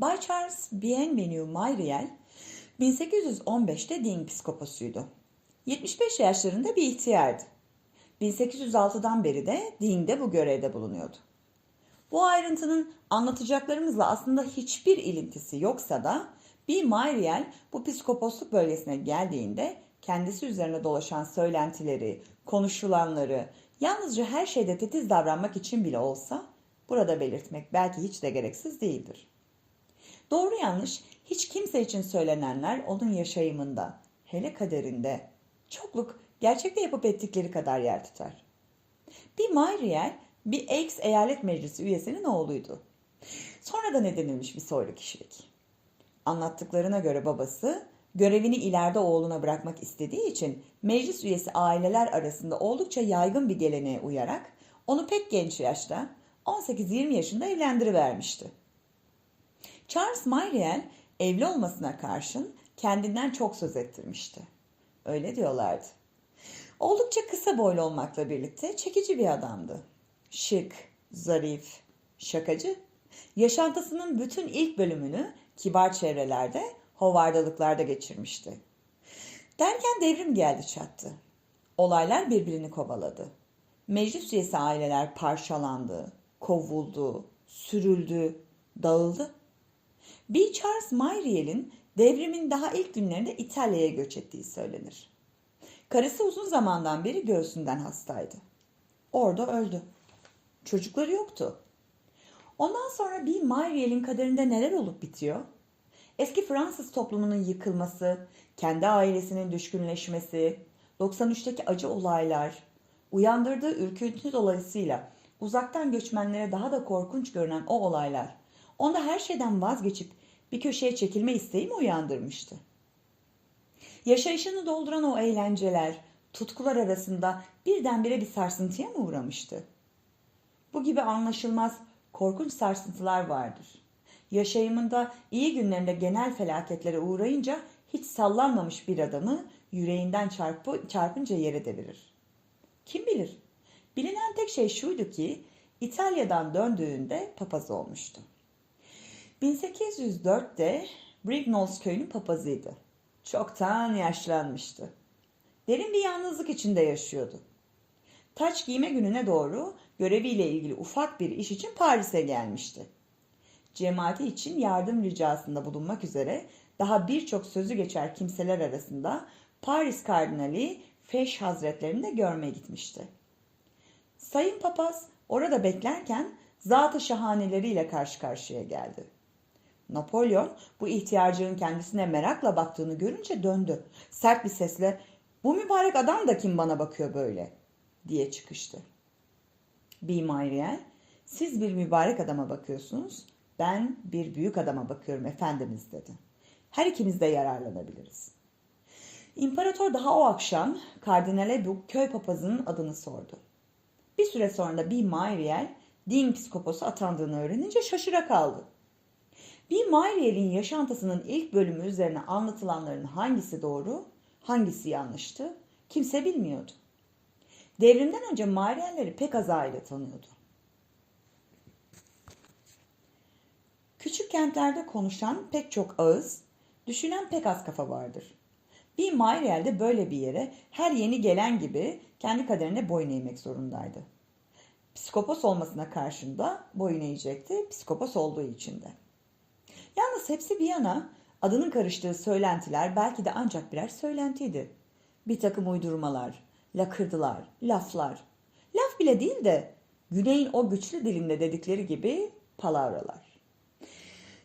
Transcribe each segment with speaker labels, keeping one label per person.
Speaker 1: Bay Charles Bienvenu Myriel 1815'te din psikoposuydu. 75 yaşlarında bir ihtiyardı. 1806'dan beri de dinde bu görevde bulunuyordu. Bu ayrıntının anlatacaklarımızla aslında hiçbir ilintisi yoksa da bir Myriel bu psikoposluk bölgesine geldiğinde kendisi üzerine dolaşan söylentileri, konuşulanları, yalnızca her şeyde titiz davranmak için bile olsa burada belirtmek belki hiç de gereksiz değildir. Doğru yanlış hiç kimse için söylenenler onun yaşayımında, hele kaderinde çokluk gerçekte yapıp ettikleri kadar yer tutar. Bir Myriel bir ex eyalet meclisi üyesinin oğluydu. Sonradan edinilmiş bir soylu kişilik. Anlattıklarına göre babası görevini ileride oğluna bırakmak istediği için meclis üyesi aileler arasında oldukça yaygın bir geleneğe uyarak onu pek genç yaşta 18-20 yaşında evlendirivermişti. Charles Myriel evli olmasına karşın kendinden çok söz ettirmişti. Öyle diyorlardı. Oldukça kısa boylu olmakla birlikte çekici bir adamdı. Şık, zarif, şakacı. Yaşantısının bütün ilk bölümünü kibar çevrelerde, hovardalıklarda geçirmişti. Derken devrim geldi çattı. Olaylar birbirini kovaladı. Meclis üyesi aileler parçalandı, kovuldu, sürüldü, dağıldı. B. Charles Myriel'in devrimin daha ilk günlerinde İtalya'ya göç ettiği söylenir. Karısı uzun zamandan beri göğsünden hastaydı. Orada öldü. Çocukları yoktu. Ondan sonra bir Myriel'in kaderinde neler olup bitiyor? Eski Fransız toplumunun yıkılması, kendi ailesinin düşkünleşmesi, 93'teki acı olaylar, uyandırdığı ürküntü dolayısıyla uzaktan göçmenlere daha da korkunç görünen o olaylar, onda her şeyden vazgeçip bir köşeye çekilme isteği mi uyandırmıştı? Yaşayışını dolduran o eğlenceler, tutkular arasında birdenbire bir sarsıntıya mı uğramıştı? Bu gibi anlaşılmaz, korkunç sarsıntılar vardır. Yaşayımında iyi günlerinde genel felaketlere uğrayınca hiç sallanmamış bir adamı yüreğinden çarpı, çarpınca yere devirir. Kim bilir? Bilinen tek şey şuydu ki İtalya'dan döndüğünde papaz olmuştu. 1804'te Brignoles köyünün papazıydı. Çoktan yaşlanmıştı. Derin bir yalnızlık içinde yaşıyordu. Taç giyme gününe doğru göreviyle ilgili ufak bir iş için Paris'e gelmişti. Cemaati için yardım ricasında bulunmak üzere daha birçok sözü geçer kimseler arasında Paris Kardinali Feş Hazretlerini de görmeye gitmişti. Sayın Papaz orada beklerken zatı şahaneleriyle karşı karşıya geldi. Napolyon bu ihtiyarcının kendisine merakla baktığını görünce döndü. Sert bir sesle bu mübarek adam da kim bana bakıyor böyle diye çıkıştı. B. Myriel siz bir mübarek adama bakıyorsunuz ben bir büyük adama bakıyorum efendimiz dedi. Her ikimiz de yararlanabiliriz. İmparator daha o akşam kardinale bu köy papazının adını sordu. Bir süre sonra B. Myriel din psikoposu atandığını öğrenince şaşıra kaldı. B. Myriel'in yaşantısının ilk bölümü üzerine anlatılanların hangisi doğru, hangisi yanlıştı kimse bilmiyordu. Devrimden önce Myriel'leri pek az aile tanıyordu. Küçük kentlerde konuşan pek çok ağız, düşünen pek az kafa vardır. Bir Myriel de böyle bir yere her yeni gelen gibi kendi kaderine boyun eğmek zorundaydı. Psikopos olmasına karşında boyun eğecekti, psikopos olduğu için de. Yalnız hepsi bir yana adının karıştığı söylentiler belki de ancak birer söylentiydi. Bir takım uydurmalar, lakırdılar, laflar. Laf bile değil de güneyin o güçlü dilinde dedikleri gibi palavralar.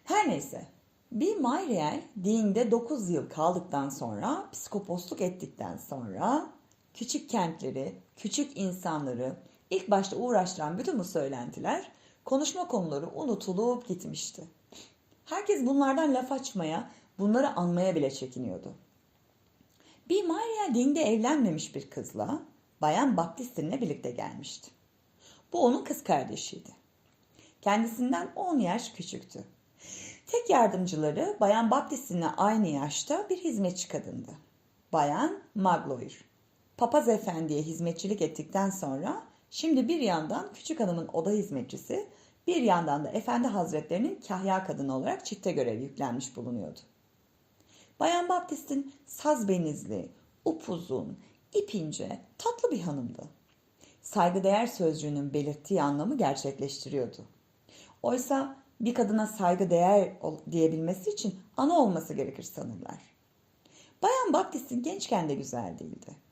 Speaker 1: Her neyse bir Myriel dinde 9 yıl kaldıktan sonra psikoposluk ettikten sonra küçük kentleri, küçük insanları ilk başta uğraştıran bütün bu söylentiler konuşma konuları unutulup gitmişti. Herkes bunlardan laf açmaya, bunları anmaya bile çekiniyordu. Bir Maria dinde evlenmemiş bir kızla Bayan Baptistin'le birlikte gelmişti. Bu onun kız kardeşiydi. Kendisinden 10 yaş küçüktü. Tek yardımcıları Bayan Baptistin'le aynı yaşta bir hizmetçi kadındı. Bayan Magloire. Papaz efendiye hizmetçilik ettikten sonra şimdi bir yandan küçük hanımın oda hizmetçisi, bir yandan da Efendi Hazretlerinin kahya kadını olarak çifte görev yüklenmiş bulunuyordu. Bayan Baptist'in saz benizli, upuzun, ipince, tatlı bir hanımdı. Saygıdeğer sözcüğünün belirttiği anlamı gerçekleştiriyordu. Oysa bir kadına saygıdeğer diyebilmesi için ana olması gerekir sanırlar. Bayan Baptist'in gençken de güzel değildi.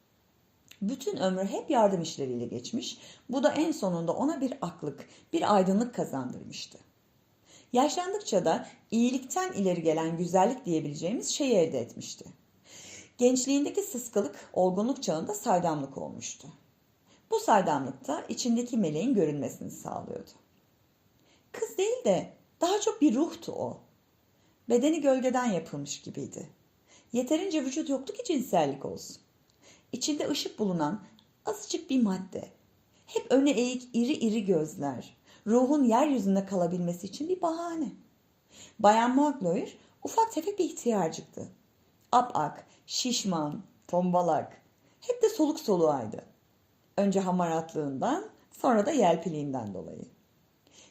Speaker 1: Bütün ömrü hep yardım işleriyle geçmiş, bu da en sonunda ona bir aklık, bir aydınlık kazandırmıştı. Yaşlandıkça da iyilikten ileri gelen güzellik diyebileceğimiz şeyi elde etmişti. Gençliğindeki sıskılık, olgunluk çağında saydamlık olmuştu. Bu saydamlık da içindeki meleğin görünmesini sağlıyordu. Kız değil de daha çok bir ruhtu o. Bedeni gölgeden yapılmış gibiydi. Yeterince vücut yoktu ki cinsellik olsun. İçinde ışık bulunan azıcık bir madde. Hep öne eğik iri iri gözler. Ruhun yeryüzünde kalabilmesi için bir bahane. Bayan Magloire ufak tefek bir ihtiyarcıktı. Apak, şişman, tombalak. Hep de soluk soluğaydı. Önce hamaratlığından sonra da yelpiliğinden dolayı.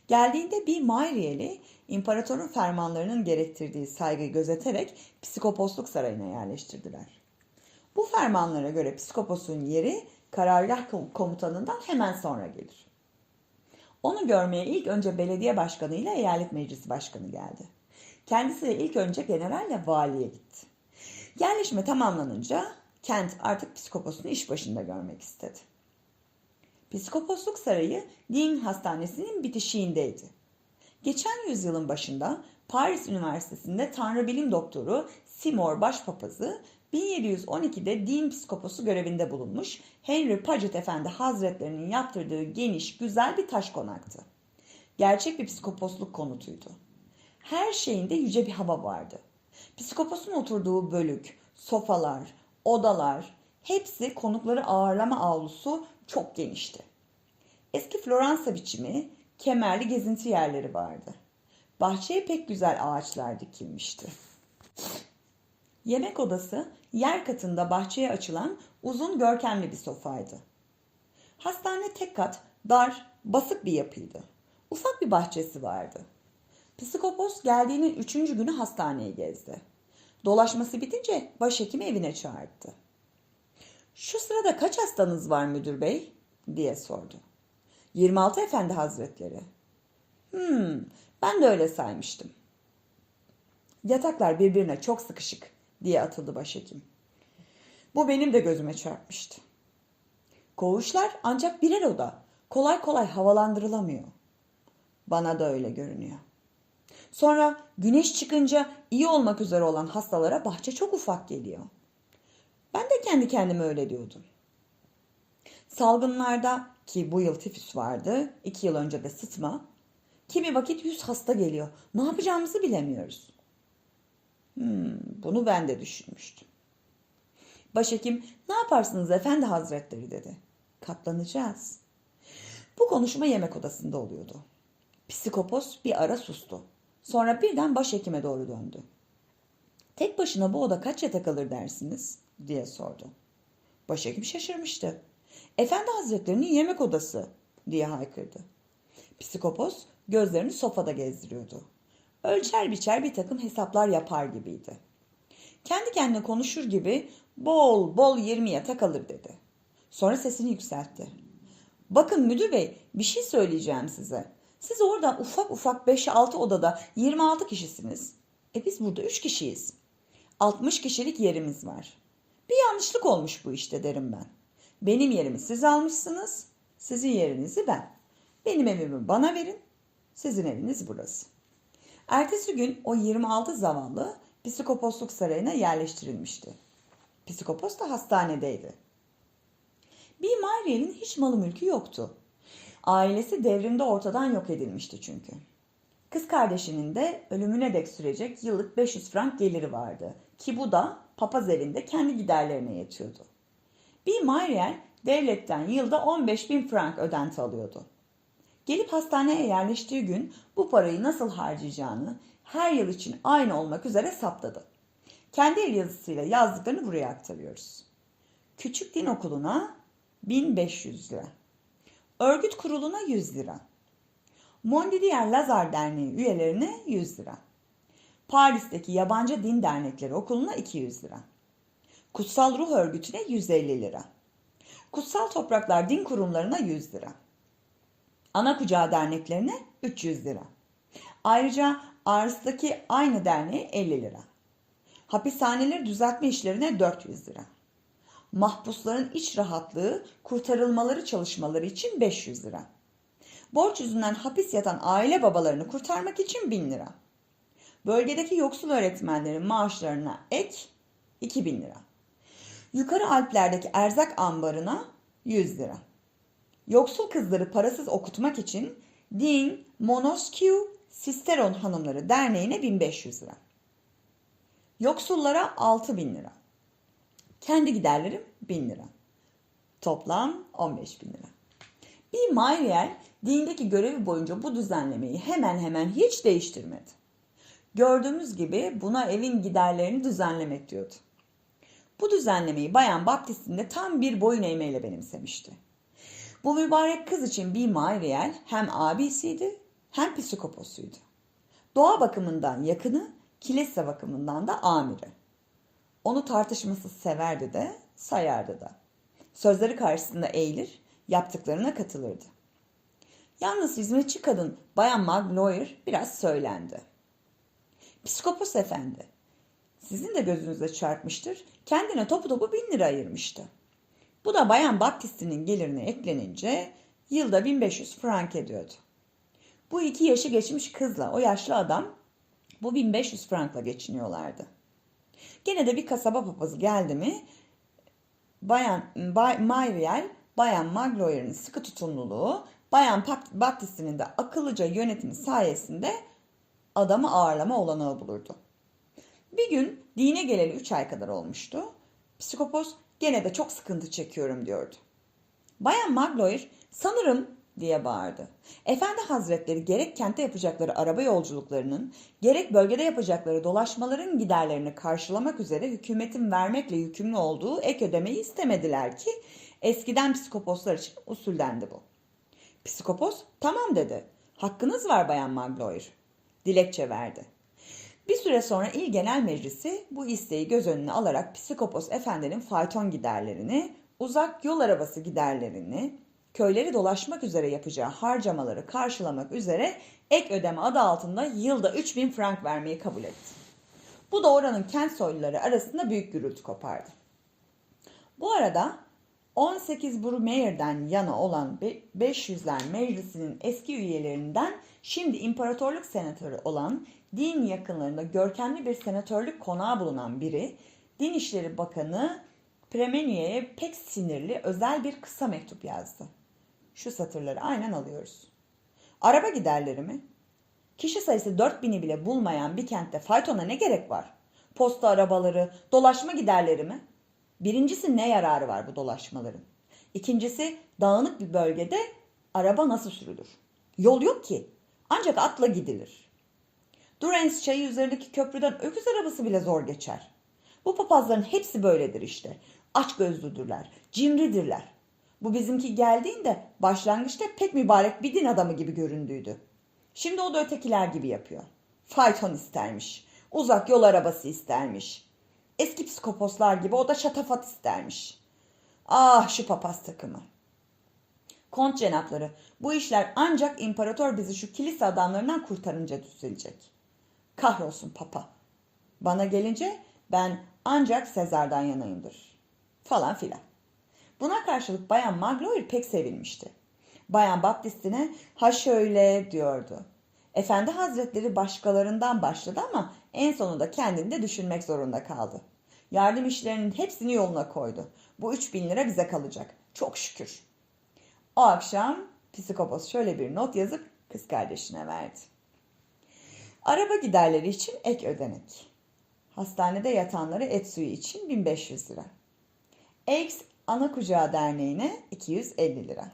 Speaker 1: Geldiğinde bir Mayriyeli imparatorun fermanlarının gerektirdiği saygıyı gözeterek psikoposluk sarayına yerleştirdiler. Bu fermanlara göre psikoposun yeri karargah komutanından hemen sonra gelir. Onu görmeye ilk önce belediye başkanı ile eyalet meclisi başkanı geldi. Kendisi de ilk önce generalle valiye gitti. Yerleşme tamamlanınca kent artık psikoposunu iş başında görmek istedi. Psikoposluk sarayı Din Hastanesi'nin bitişiğindeydi. Geçen yüzyılın başında Paris Üniversitesi'nde Tanrı Bilim Doktoru Seymour Başpapazı 1712'de din psikoposu görevinde bulunmuş Henry Paget Efendi Hazretlerinin yaptırdığı geniş, güzel bir taş konaktı. Gerçek bir psikoposluk konutuydu. Her şeyinde yüce bir hava vardı. Psikoposun oturduğu bölük, sofalar, odalar, hepsi konukları ağırlama avlusu çok genişti. Eski Floransa biçimi, kemerli gezinti yerleri vardı. Bahçeye pek güzel ağaçlar dikilmişti. Yemek odası yer katında bahçeye açılan uzun görkemli bir sofaydı. Hastane tek kat, dar, basık bir yapıydı. Ufak bir bahçesi vardı. Psikopos geldiğinin üçüncü günü hastaneyi gezdi. Dolaşması bitince başhekimi evine çağırdı. Şu sırada kaç hastanız var müdür bey? diye sordu. 26 efendi hazretleri. Hmm, ben de öyle saymıştım. Yataklar birbirine çok sıkışık diye atıldı başhekim. Bu benim de gözüme çarpmıştı. Koğuşlar ancak birer oda. Kolay kolay havalandırılamıyor. Bana da öyle görünüyor. Sonra güneş çıkınca iyi olmak üzere olan hastalara bahçe çok ufak geliyor. Ben de kendi kendime öyle diyordum. Salgınlarda ki bu yıl tifüs vardı, iki yıl önce de sıtma. Kimi vakit yüz hasta geliyor. Ne yapacağımızı bilemiyoruz. Hmm, bunu ben de düşünmüştüm. Başhekim ne yaparsınız efendi hazretleri dedi. Katlanacağız. Bu konuşma yemek odasında oluyordu. Psikopos bir ara sustu. Sonra birden başhekime doğru döndü. Tek başına bu oda kaç yatak alır dersiniz? diye sordu. Başhekim şaşırmıştı. Efendi hazretlerinin yemek odası diye haykırdı. Psikopos gözlerini sofada gezdiriyordu. Ölçer biçer bir takım hesaplar yapar gibiydi. Kendi kendine konuşur gibi bol bol 20 yatak alır dedi. Sonra sesini yükseltti. Bakın müdür bey bir şey söyleyeceğim size. Siz orada ufak ufak 5-6 odada 26 kişisiniz. E biz burada 3 kişiyiz. 60 kişilik yerimiz var. Bir yanlışlık olmuş bu işte derim ben. Benim yerimi siz almışsınız, sizin yerinizi ben. Benim evimi bana verin, sizin eviniz burası. Ertesi gün o 26 zavallı psikoposluk sarayına yerleştirilmişti. Psikopos da hastanedeydi. Bir Mariel'in hiç malı mülkü yoktu. Ailesi devrimde ortadan yok edilmişti çünkü. Kız kardeşinin de ölümüne dek sürecek yıllık 500 frank geliri vardı. Ki bu da papaz elinde kendi giderlerine yetiyordu. Bir Mariel devletten yılda 15 bin frank ödenti alıyordu. Gelip hastaneye yerleştiği gün bu parayı nasıl harcayacağını her yıl için aynı olmak üzere saptadı. Kendi el yazısıyla yazdıklarını buraya aktarıyoruz. Küçük din okuluna 1500 lira. Örgüt kuruluna 100 lira. Montdidier Lazar Derneği üyelerine 100 lira. Paris'teki Yabancı Din Dernekleri Okulu'na 200 lira. Kutsal Ruh Örgütü'ne 150 lira. Kutsal Topraklar Din Kurumlarına 100 lira. Ana Kucağı Derneklerine 300 lira. Ayrıca Ars'taki aynı derneğe 50 lira. Hapishaneleri düzeltme işlerine 400 lira. Mahpusların iç rahatlığı, kurtarılmaları çalışmaları için 500 lira. Borç yüzünden hapis yatan aile babalarını kurtarmak için 1000 lira. Bölgedeki yoksul öğretmenlerin maaşlarına ek 2000 lira. Yukarı Alplerdeki erzak ambarına 100 lira. Yoksul kızları parasız okutmak için Din Monoskiu Sisteron Hanımları Derneği'ne 1500 lira. Yoksullara 6000 lira. Kendi giderlerim 1000 lira. Toplam 15 bin lira. Bir Mayriel dindeki görevi boyunca bu düzenlemeyi hemen hemen hiç değiştirmedi. Gördüğümüz gibi buna evin giderlerini düzenlemek diyordu. Bu düzenlemeyi Bayan Baptist'in de tam bir boyun eğmeyle benimsemişti. Bu mübarek kız için bir Mayriel hem abisiydi hem psikoposuydu. Doğa bakımından yakını, kilise bakımından da amiri. Onu tartışmasız severdi de, sayardı da. Sözleri karşısında eğilir, yaptıklarına katılırdı. Yalnız hizmetçi kadın Bayan Magloire biraz söylendi. Psikopos efendi, sizin de gözünüze çarpmıştır, kendine topu topu bin lira ayırmıştı. Bu da Bayan Baptist'inin gelirine eklenince yılda 1500 frank ediyordu. Bu iki yaşı geçmiş kızla o yaşlı adam bu 1500 frankla geçiniyorlardı. Gene de bir kasaba papazı geldi mi Bayan Bay, Mayriel, Bayan Magloire'nin sıkı tutumluluğu, Bayan Baptist'inin de akıllıca yönetimi sayesinde adamı ağırlama olanağı bulurdu. Bir gün dine geleli 3 ay kadar olmuştu. Psikopos gene de çok sıkıntı çekiyorum diyordu. Bayan Magloire sanırım diye bağırdı. Efendi Hazretleri gerek kentte yapacakları araba yolculuklarının, gerek bölgede yapacakları dolaşmaların giderlerini karşılamak üzere hükümetin vermekle yükümlü olduğu ek ödemeyi istemediler ki eskiden psikoposlar için usuldendi bu. Psikopos tamam dedi. Hakkınız var Bayan Magloire. Dilekçe verdi. Bir süre sonra İl Genel Meclisi bu isteği göz önüne alarak Psikopos Efendi'nin fayton giderlerini, uzak yol arabası giderlerini, köyleri dolaşmak üzere yapacağı harcamaları karşılamak üzere ek ödeme adı altında yılda 3000 frank vermeyi kabul etti. Bu da oranın kent soyluları arasında büyük gürültü kopardı. Bu arada 18 Brumayer'den yana olan 500'ler meclisinin eski üyelerinden şimdi imparatorluk senatörü olan din yakınlarında görkemli bir senatörlük konağı bulunan biri Din İşleri Bakanı Premier'e pek sinirli özel bir kısa mektup yazdı. Şu satırları aynen alıyoruz. Araba giderleri mi? Kişi sayısı 4000'i bile bulmayan bir kentte faytona ne gerek var? Posta arabaları, dolaşma giderleri mi? Birincisi ne yararı var bu dolaşmaların? İkincisi dağınık bir bölgede araba nasıl sürülür? Yol yok ki. Ancak atla gidilir. Durens çayı üzerindeki köprüden öküz arabası bile zor geçer. Bu papazların hepsi böyledir işte. Aç gözlüdürler, cimridirler. Bu bizimki geldiğinde başlangıçta pek mübarek bir din adamı gibi göründüydü. Şimdi o da ötekiler gibi yapıyor. Fayton istermiş. Uzak yol arabası istermiş. Eski psikoposlar gibi o da şatafat istermiş. Ah şu papaz takımı. Kont cenapları bu işler ancak imparator bizi şu kilise adamlarından kurtarınca düzelecek. Kahrolsun papa. Bana gelince ben ancak Sezar'dan yanayımdır. Falan filan. Buna karşılık Bayan Magloire pek sevilmişti. Bayan Baptistine ha şöyle diyordu. Efendi Hazretleri başkalarından başladı ama en sonunda kendini de düşünmek zorunda kaldı. Yardım işlerinin hepsini yoluna koydu. Bu üç bin lira bize kalacak. Çok şükür. O akşam psikopos şöyle bir not yazıp kız kardeşine verdi. Araba giderleri için ek ödenek. Hastanede yatanlara et suyu için 1500 lira. X Ana Kucağı Derneği'ne 250 lira.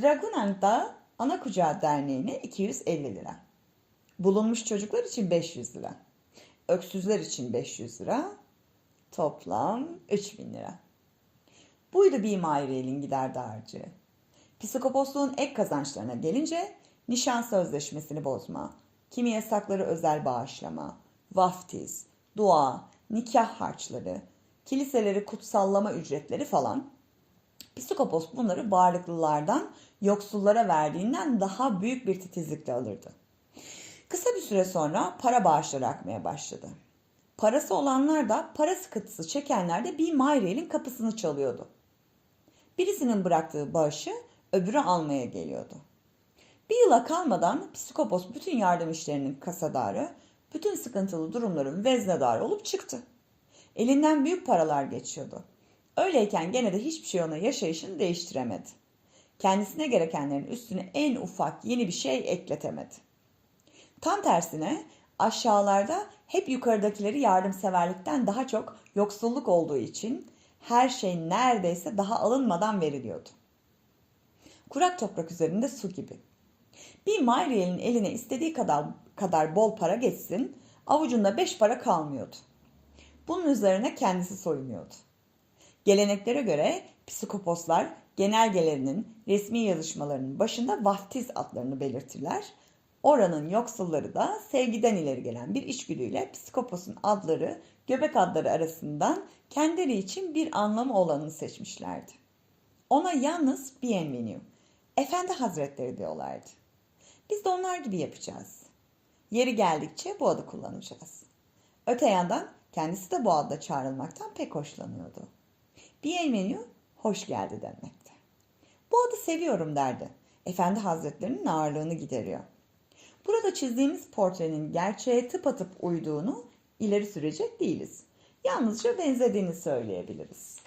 Speaker 1: Dragunang'da Ana Kucağı Derneği'ne 250 lira. Bulunmuş çocuklar için 500 lira. Öksüzler için 500 lira. Toplam 3000 lira. Buydu bir Mayriyel'in gider dağarcığı. Psikoposluğun ek kazançlarına gelince nişan sözleşmesini bozma, kimi yasakları özel bağışlama, vaftiz, dua, nikah harçları, kiliseleri kutsallama ücretleri falan. Psikopos bunları varlıklılardan yoksullara verdiğinden daha büyük bir titizlikle alırdı. Kısa bir süre sonra para bağışları akmaya başladı. Parası olanlar da para sıkıntısı çekenler de bir Mayriel'in kapısını çalıyordu. Birisinin bıraktığı bağışı öbürü almaya geliyordu. Bir yıla kalmadan psikopos bütün yardım işlerinin kasadarı, bütün sıkıntılı durumların veznedarı olup çıktı. Elinden büyük paralar geçiyordu. Öyleyken gene de hiçbir şey ona yaşayışını değiştiremedi. Kendisine gerekenlerin üstüne en ufak yeni bir şey ekletemedi. Tam tersine aşağılarda hep yukarıdakileri yardımseverlikten daha çok yoksulluk olduğu için her şey neredeyse daha alınmadan veriliyordu. Kurak toprak üzerinde su gibi. Bir Mayriel'in eline istediği kadar, kadar bol para geçsin, avucunda beş para kalmıyordu. Bunun üzerine kendisi soyunuyordu. Geleneklere göre psikoposlar genelgelerinin resmi yazışmalarının başında vaftiz adlarını belirtirler. Oranın yoksulları da sevgiden ileri gelen bir içgüdüyle psikoposun adları göbek adları arasından kendileri için bir anlamı olanını seçmişlerdi. Ona yalnız bienvenue, efendi hazretleri diyorlardı. Biz de onlar gibi yapacağız. Yeri geldikçe bu adı kullanacağız. Öte yandan kendisi de bu adla çağrılmaktan pek hoşlanıyordu. Bienvenue, hoş geldi demekti. Bu adı seviyorum derdi. Efendi hazretlerinin ağırlığını gideriyor. Burada çizdiğimiz portrenin gerçeğe tıpatıp uyduğunu ileri sürecek değiliz. Yalnızca benzediğini söyleyebiliriz.